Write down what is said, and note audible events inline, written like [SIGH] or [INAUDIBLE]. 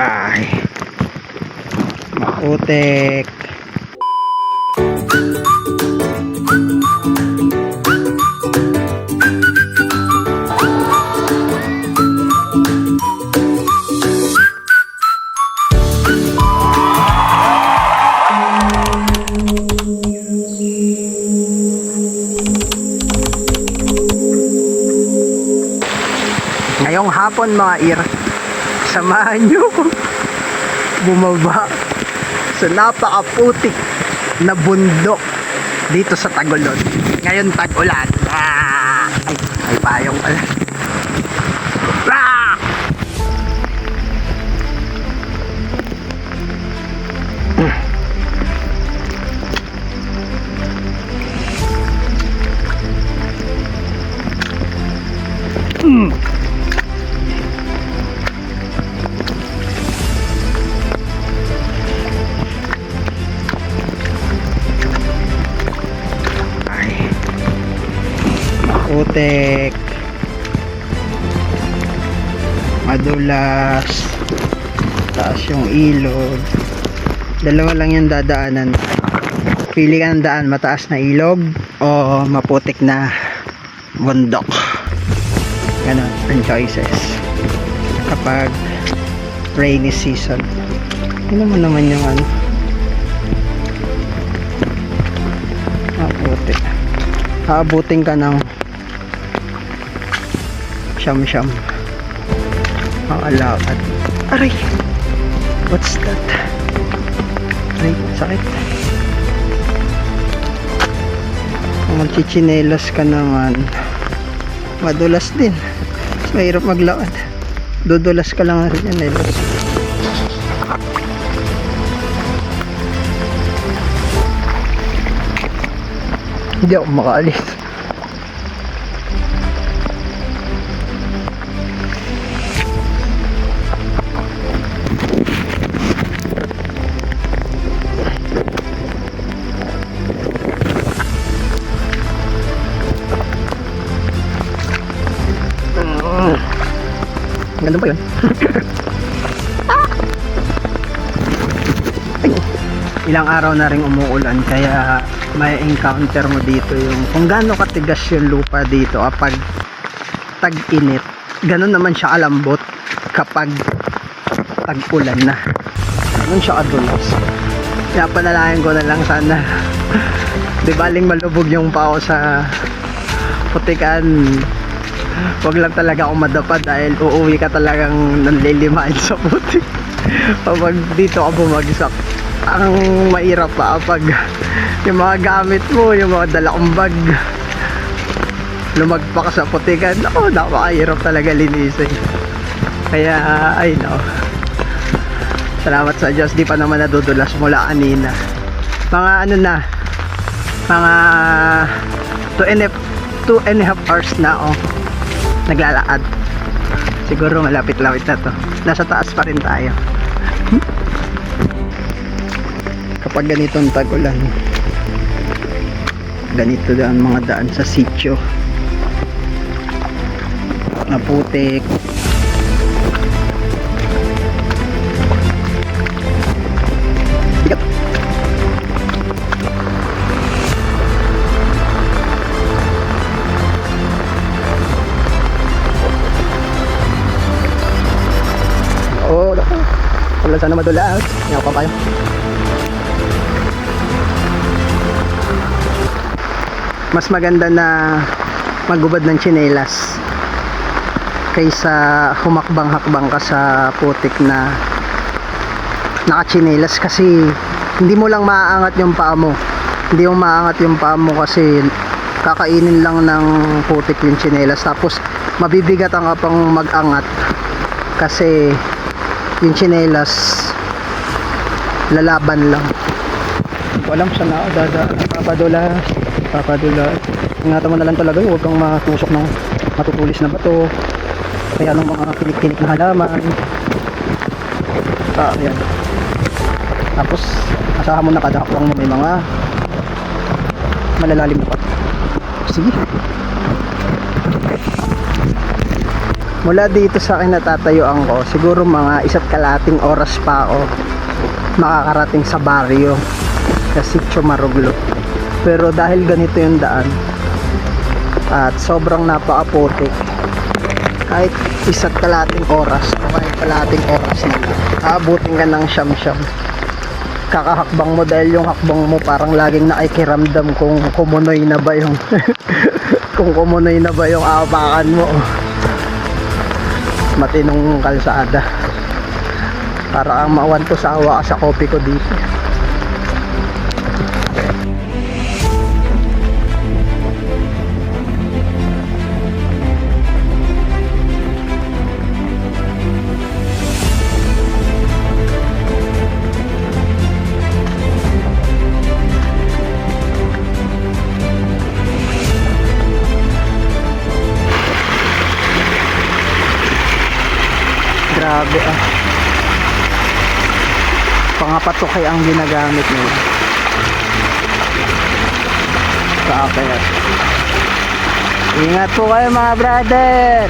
Ay. Maputik. Ngayong hapon mga ir, samahan nyo bumaba sa napakaputik na bundok dito sa Tagulod. Ngayon tag-ulan. Ah! Ay, may payong pala. Madulas. Taas yung ilog. Dalawa lang yung dadaanan. Pili ka ng daan, mataas na ilog o maputik na bundok. Ganon ang choices. Kapag rainy season. Tingnan mo naman yung ano. Maputi. Aabutin ka ng siyam-siyam. Ang alakad. Aray! What's that? Aray, sakit. Kung magchichinelas ka naman, madulas din. Mas mahirap maglakad. Dudulas ka lang rin yan eh. Hindi ako makaalis. Ganun pa yun. [LAUGHS] Ay, ilang araw na rin umuulan kaya may encounter mo dito yung kung gaano katigas yung lupa dito kapag tag-init. Ganun naman siya kalambot kapag tag-ulan na. Ganun siya kadulas. Kaya panalangin ko na lang sana. [LAUGHS] Di baling malubog yung pao sa putikan wag lang talaga ako madapa dahil uuwi ka talagang nanlilimain sa putik kapag [LAUGHS] dito ka bumagsak ang mahirap pa kapag yung mga gamit mo, yung mga dala kong bag lumagpak ka sa putikan ako, napakahirap talaga linisin. Kaya, ay no. Salamat sa Diyos, di pa naman nadudulas mula kanina. Mga ano na mga 2 and a, two and a half hours na oh, naglalakad. Siguro malapit-lapit na to. Nasa taas pa rin tayo. [LAUGHS] Kapag ganitong tag-ulan ganito daan mga daan sa sityo naputik Bigat. Oh, naku. Wala sana madulas. Ngayon pa tayo. mas maganda na magubad ng tsinelas kaysa humakbang-hakbang ka sa putik na nakatsinelas kasi hindi mo lang maaangat yung paa mo hindi mo maaangat yung paa mo kasi kakainin lang ng putik yung tsinelas tapos mabibigatan ka pang mag-angat kasi yung tsinelas lalaban lang. Walang siya na dadaan papadula. Papadula. Ingatan mo na lang talaga huwag kang matusok ng matutulis na bato. Kaya ng mga kinik-kinik na halaman. Ah yan tapos asahan mo nakadakwang mo may mga malalalim na pa sige Mula dito sa kinatatayuan ko, siguro mga isa't kalating oras pa ako makakarating sa baryo sa Sitio Maruglo. Pero dahil ganito yung daan at sobrang napakaputik kahit isa't kalating oras o kahit kalating oras na aabutin ka ng siyam-siyam kakahakbang mo dahil yung hakbang mo parang laging nakikiramdam kung kumunoy na ba yung [LAUGHS] kung kumunoy na ba yung aapakan mo matinong kalsada. Para ang mawan to sa awa ka sa kopi ko dito pangapatukay ang ginagamit nila. Sa akyat ingat po kayo mga brother